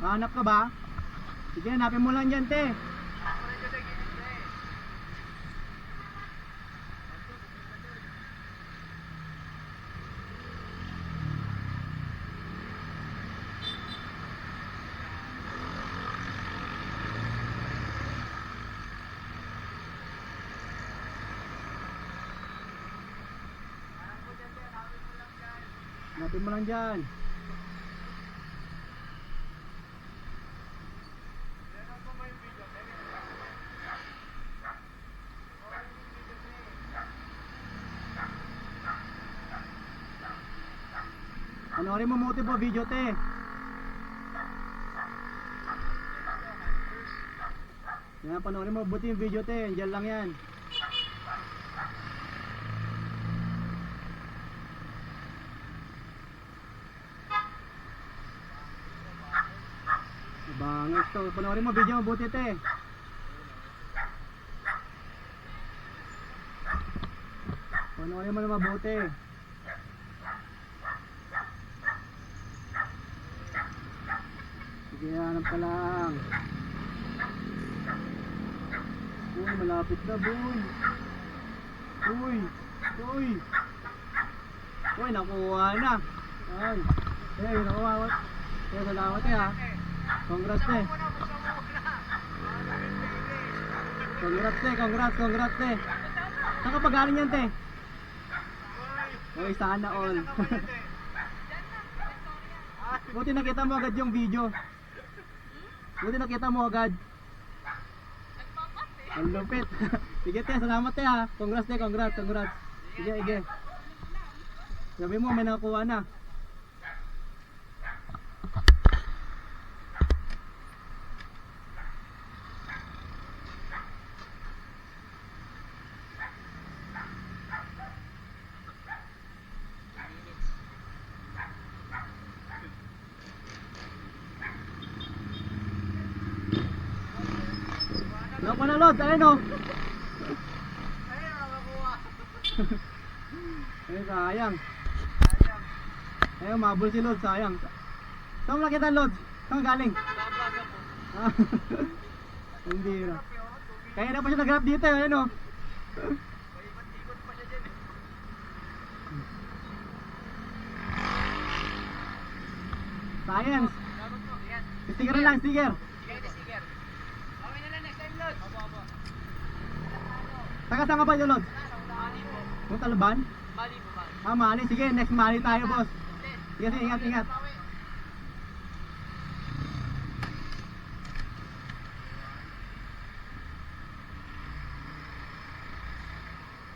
Hanap ka ba? Sige, hanapin mo lang dyan, te. Hanapin mo lang dyan. Panoorin mo mabuti po video te. Yan, panoorin mo mabuti yung video te. Diyan lang yan. Bangis to. Panoorin mo video mabuti te. Panoorin mo na mabuti. Sige, hanap ka lang. Uy, malapit na, boy. Uy, uy. Uy, nakuha na. Ay, eh, nakuha. Eh, salamat eh, ha. Congrats eh. Congrats eh, congrats, congrats eh. Saan ka pa galing yan, te? Uy, sana all. Buti nakita mo agad yung video. Buti nakita mo agad. Ang lupit. Sige te, salamat te ha. Congrats te, congrats, congrats. Sige, sige. Sabi mo, may nakakuha na. Ano pa na load? Ayun o. Ayun, sayang. Ayun, mabul si Lod, sayang. Saan mo nakita Lod? Saan galing? Ah, Hindi na. Kaya na pa siya nag-grab dito, eh, ayun o. Science. Sticker lang, sticker. Taga saan ka ba yun, Lod? Kung Talban? Ah, Mali. Sige, next Mali tayo, boss. Sige, sige, ingat, ingat.